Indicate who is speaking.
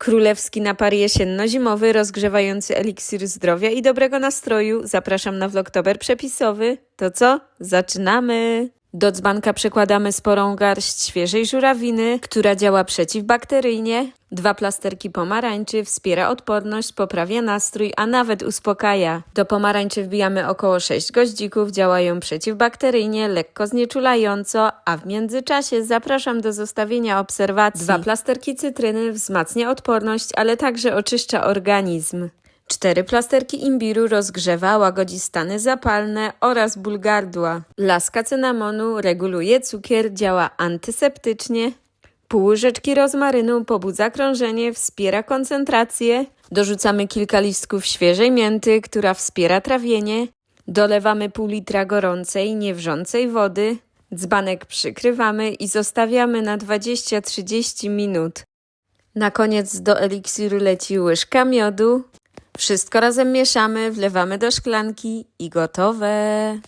Speaker 1: Królewski napar jesienno-zimowy, rozgrzewający eliksir zdrowia i dobrego nastroju. Zapraszam na vlogtober przepisowy. To co? Zaczynamy! Do dzbanka przekładamy sporą garść świeżej żurawiny, która działa przeciwbakteryjnie. Dwa plasterki pomarańczy, wspiera odporność, poprawia nastrój, a nawet uspokaja. Do pomarańczy wbijamy około 6 goździków, działają przeciwbakteryjnie, lekko znieczulająco, a w międzyczasie zapraszam do zostawienia obserwacji. Dwa plasterki cytryny wzmacnia odporność, ale także oczyszcza organizm. Cztery plasterki imbiru rozgrzewa, łagodzi stany zapalne oraz ból gardła. Laska cynamonu reguluje cukier, działa antyseptycznie. Pół łyżeczki rozmarynu pobudza krążenie, wspiera koncentrację. Dorzucamy kilka listków świeżej mięty, która wspiera trawienie. Dolewamy pół litra gorącej, niewrzącej wody. Dzbanek przykrywamy i zostawiamy na 20-30 minut. Na koniec do eliksiru leci łyżka miodu. Wszystko razem mieszamy, wlewamy do szklanki i gotowe.